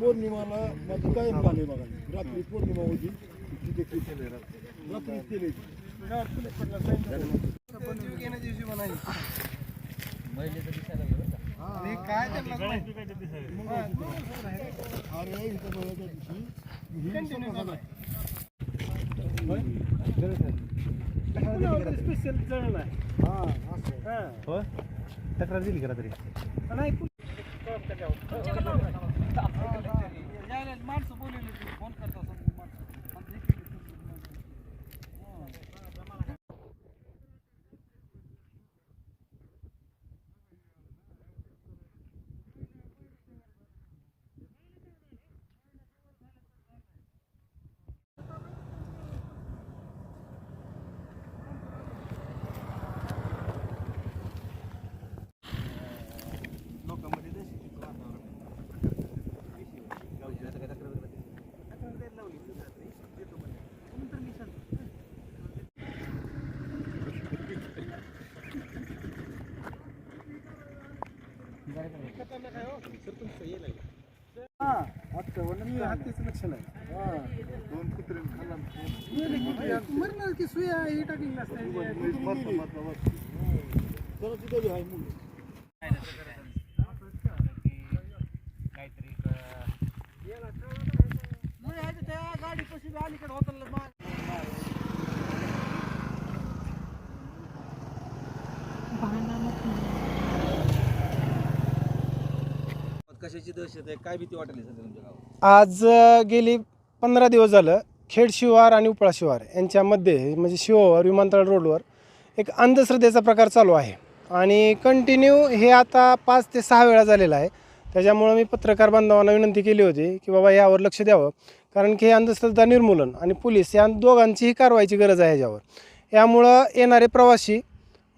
पौर्णिमाला माझं कायम पाणी बघा. रात्री पौर्णिमा होती. तिथे कृषी रात्री केली स्पेशल आहे. हा तक्रार दिली करा तरी माणसं बोलवली फोन करता हत्तीचं लक्षण आहे दोन कुत्रे खाल्ला मरणार की सुया हे टाकली जरा तिथं गाडी कशी अलीकडे होत कशाची दहशत आहे? काय भीती वाटली सध्या तुमच्या गावात? आज अ, गेली पंधरा दिवस झालं खेड शिवार आणि उपळा शिवार यांच्यामध्ये म्हणजे शिवोवर विमानतळ रोडवर एक अंधश्रद्धेचा प्रकार चालू आहे. आणि कंटिन्यू हे आता पाच ते सहा वेळा झालेलं आहे. त्याच्यामुळं मी पत्रकार बांधवांना विनंती केली होती की बाबा यावर लक्ष द्यावं. कारण की हे अंधश्रद्धा निर्मूलन आणि पोलीस या दोघांचीही कारवाईची गरज आहे याच्यावर यामुळं येणारे प्रवासी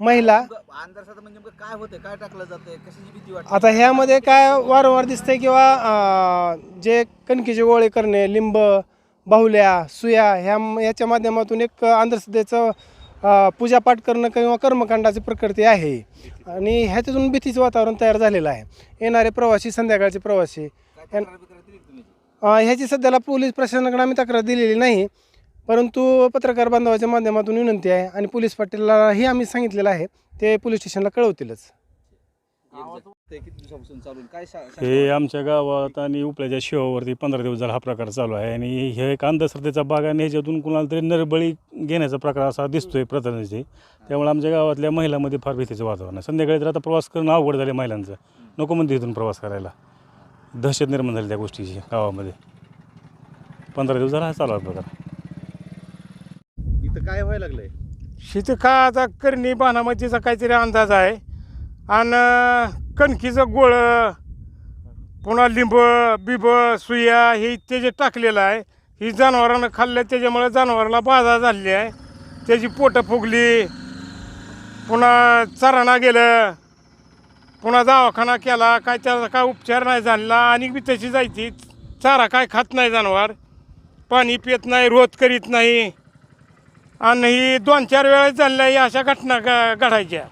महिला. म्हणजे नेमकं काय होतंय? काय टाकलं जातंय? कशाची भीती वाटते? आता ह्यामध्ये काय वारंवार दिसतंय किंवा अं, जे कणकीचे गोळे करणे लिंब बाहुल्या सुया ह्या ह्याच्या माध्यमातून एक अंधश्रद्धेचं अं, पूजापाठ करणं किंवा कर्मकांडाची प्रकृती आहे. आणि ह्याच्यातून भीतीचं वातावरण तयार झालेलं आहे. येणारे प्रवासी संध्याकाळचे प्रवासी काय तक्रार बिक्रार दिली का तुम्ही? अं, ह्याची सध्याला पोलीस प्रशासनाकडे आम्ही तक्रार दिलेली नाही. परंतु पत्रकार बांधवाच्या माध्यमातून विनंती आहे आणि पोलीस पाटीललाही आम्ही सांगितलेलं आहे ते पोलीस स्टेशनला कळवतीलच. हे आमच्या गावात आणि उपल्याच्या शिवावरती पंधरा दिवस झाला हा प्रकार चालू आहे आणि हे एक अंधश्रद्धेचा भाग आणि ह्याच्यातून कुणाला तरी नरबळी घेण्याचा प्रकार असा दिसतोय प्रतिनिधी त्यामुळे आमच्या गावातल्या महिलांमध्ये फार भीतीचं वातावरण आहे. संध्याकाळी तर आता प्रवास करणं अवघड झाले महिलांचं. नको म्हणते इथून प्रवास करायला. दहशत निर्माण झाली त्या गोष्टीची गावामध्ये. पंधरा दिवस झाला हा चालू आहे प्रकार. इथं काय व्हायला लागलंय? शेती का आता करणी बाणामतीचा काहीतरी अंदाज आहे. आणि कणकीचं गोळ पुन्हा लिंब बिब सुया हे ते जे टाकलेलं आहे ही जनावरांना खाल्लं त्याच्यामुळे जनावराला बाधा झालेली आहे. त्याची पोटं फुगली. पुन्हा चराणा गेलं. पुन्हा दवाखाना केला. काय त्याचा काय उपचार नाही झालेला. आणि बी तशी जायची. चारा काय खात नाही जनावर. पाणी पित नाही रोत करीत नाही. आणि ही दोन चार वेळा चालल्या अशा घटना घडायच्या.